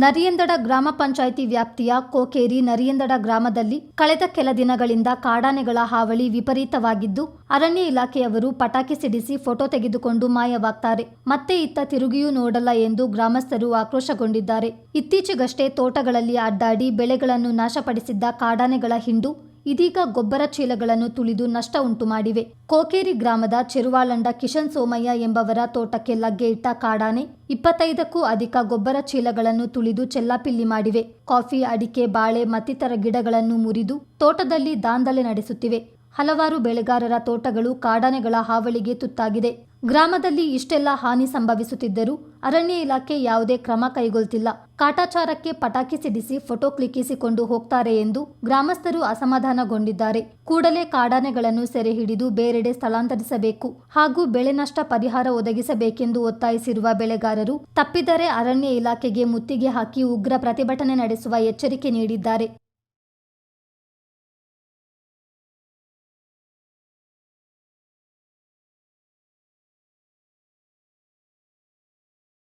ನರಿಯಂದಡ ಗ್ರಾಮ ಪಂಚಾಯಿತಿ ವ್ಯಾಪ್ತಿಯ ಕೋಕೇರಿ ನರಿಯಂದಡ ಗ್ರಾಮದಲ್ಲಿ ಕಳೆದ ಕೆಲ ದಿನಗಳಿಂದ ಕಾಡಾನೆಗಳ ಹಾವಳಿ ವಿಪರೀತವಾಗಿದ್ದು, ಅರಣ್ಯ ಇಲಾಖೆಯವರು ಪಟಾಕಿ ಸಿಡಿಸಿ ಫೋಟೋ ತೆಗೆದುಕೊಂಡು ಮಾಯವಾಗ್ತಾರೆ. ಮತ್ತೆ ಇತ್ತ ತಿರುಗಿಯೂ ನೋಡಲ್ಲ ಎಂದು ಗ್ರಾಮಸ್ಥರು ಆಕ್ರೋಶಗೊಂಡಿದ್ದಾರೆ. ಇತ್ತೀಚೆಗಷ್ಟೇ ತೋಟಗಳಲ್ಲಿ ಅಡ್ಡಾಡಿ ಬೆಳೆಗಳನ್ನು ನಾಶಪಡಿಸಿದ್ದ ಕಾಡಾನೆಗಳ ಹಿಂಡು ಇದೀಗ ಗೊಬ್ಬರ ಚೀಲಗಳನ್ನು ತುಳಿದು ನಷ್ಟ ಉಂಟು ಮಾಡಿವೆ. ಕೋಕೇರಿ ಗ್ರಾಮದ ಚೆರುವಾಳಂಡ ಕಿಶನ್ ಸೋಮಯ್ಯ ಎಂಬವರ ತೋಟಕ್ಕೆ ಲಗ್ಗೆ ಇಟ್ಟ ಕಾಡಾನೆ ಇಪ್ಪತ್ತೈದಕ್ಕೂ ಅಧಿಕ ಗೊಬ್ಬರ ಚೀಲಗಳನ್ನು ತುಳಿದು ಚೆಲ್ಲಾಪಿಲ್ಲಿ ಮಾಡಿವೆ. ಕಾಫಿ, ಅಡಿಕೆ, ಬಾಳೆ, ಮತ್ತಿತರ ಗಿಡಗಳನ್ನು ಮುರಿದು ತೋಟದಲ್ಲಿ ದಾಂಧಲೆ ನಡೆಸುತ್ತಿವೆ. ಹಲವಾರು ಬೆಳೆಗಾರರ ತೋಟಗಳು ಕಾಡಾನೆಗಳ ಹಾವಳಿಗೆ ತುತ್ತಾಗಿದೆ. ಗ್ರಾಮದಲ್ಲಿ ಇಷ್ಟೆಲ್ಲ ಹಾನಿ ಸಂಭವಿಸುತ್ತಿದ್ದರೂ ಅರಣ್ಯ ಇಲಾಖೆ ಯಾವುದೇ ಕ್ರಮ ಕೈಗೊಳ್ತಿಲ್ಲ. ಕಾಟಾಚಾರಕ್ಕೆ ಪಟಾಕಿ ಸಿಡಿಸಿ ಫೋಟೋ ಕ್ಲಿಕ್ಕಿಸಿಕೊಂಡು ಹೋಗ್ತಾರೆ ಎಂದು ಗ್ರಾಮಸ್ಥರು ಅಸಮಾಧಾನಗೊಂಡಿದ್ದಾರೆ. ಕೂಡಲೇ ಕಾಡಾನೆಗಳನ್ನು ಸೆರೆ ಹಿಡಿದು ಬೇರೆಡೆ ಸ್ಥಳಾಂತರಿಸಬೇಕು ಹಾಗೂ ಬೆಳೆ ನಷ್ಟ ಪರಿಹಾರ ಒದಗಿಸಬೇಕೆಂದು ಒತ್ತಾಯಿಸಿರುವ ಬೆಳೆಗಾರರು ತಪ್ಪಿದರೆ ಅರಣ್ಯ ಇಲಾಖೆಗೆ ಮುತ್ತಿಗೆ ಹಾಕಿ ಉಗ್ರ ಪ್ರತಿಭಟನೆ ನಡೆಸುವ ಎಚ್ಚರಿಕೆ ನೀಡಿದ್ದಾರೆ.